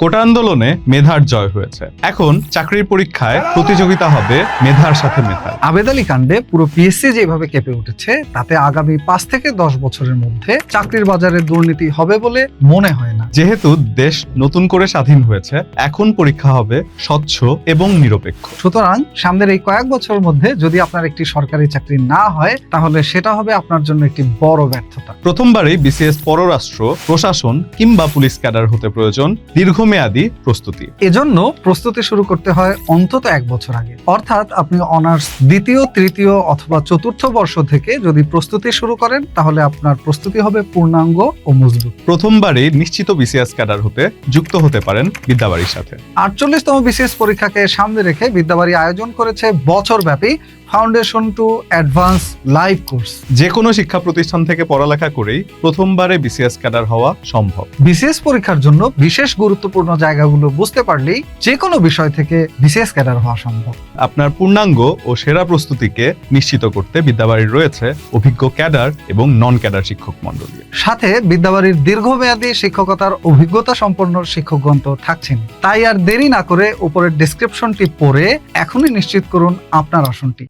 কোটা আন্দোলনে মেধার জয় হয়েছে। এখন চাকরির পরীক্ষায় প্রতিযোগিতা হবে মেধার সাথে মেধার। আবেদ আলী কাণ্ডে পুরো পিএসসি যেভাবে কেঁপে উঠেছে, তাতে আগামী পাঁচ থেকে দশ বছরের মধ্যে চাকরির বাজারে দুর্নীতি হবে বলে মনে হয় না। যেহেতু দেশ নতুন করে স্বাধীন হয়েছে এখন পরীক্ষা হবে স্বচ্ছ এবং নিরপেক্ষ। সুতরাং সামনের এই কয়েক বছরের মধ্যে যদি আপনার একটি সরকারি চাকরি না হয় তাহলে সেটা হবে আপনার জন্য একটি বড় ব্যর্থতা। প্রথমবারই বিসিএস পররাষ্ট্র প্রশাসন কিংবা পুলিশ ক্যাডার হতে প্রয়োজন দীর্ঘমেয়াদী প্রস্তুতি। এজন্য প্রস্তুতি শুরু করতে হয় অন্তত এক বছর আগে। অর্থাৎ আপনি অনার্স দ্বিতীয় তৃতীয় অথবা চতুর্থ বর্ষ থেকে যদি প্রস্তুতি শুরু করেন তাহলে আপনার প্রস্তুতি হবে পূর্ণাঙ্গ ও মজবুত। প্রথমবারই নিশ্চিত বিসিএস ক্যাডার হতে যুক্ত হতে পারেন বিদ্যাবাড়ির সাথে। আটচল্লিশতম বিসিএস পরীক্ষাকে সামনে রেখে বিদ্যাবাড়ি আয়োজন করেছে বছরব্যাপী foundation to advance live course যে কোনো শিক্ষা প্রতিষ্ঠান থেকে পড়ালেখা করেই প্রথমবারে বিসিএস ক্যাডার হওয়া সম্ভব। বিসিএস পরীক্ষার জন্য বিশেষ গুরুত্বপূর্ণ জায়গাগুলো বুঝতে পারলেই যে কোনো বিষয় থেকে বিসিএস ক্যাডার হওয়া সম্ভব। আপনার পূর্ণাঙ্গ ও সেরা প্রস্তুতিকে নিশ্চিত করতে বিদ্যাবাড়ির রয়েছে অভিজ্ঞ ক্যাডার এবং নন ক্যাডার শিক্ষক মণ্ডলী। সাথে বিদ্যাবাড়ির দীর্ঘমেয়াদী শিক্ষকতার অভিজ্ঞতা সম্পন্ন শিক্ষকগণ তো থাকছেন। তাই আর দেরি না করে উপরের ডিসক্রিপশনটি পড়ে এখনই নিশ্চিত করুন আপনার আসনটি।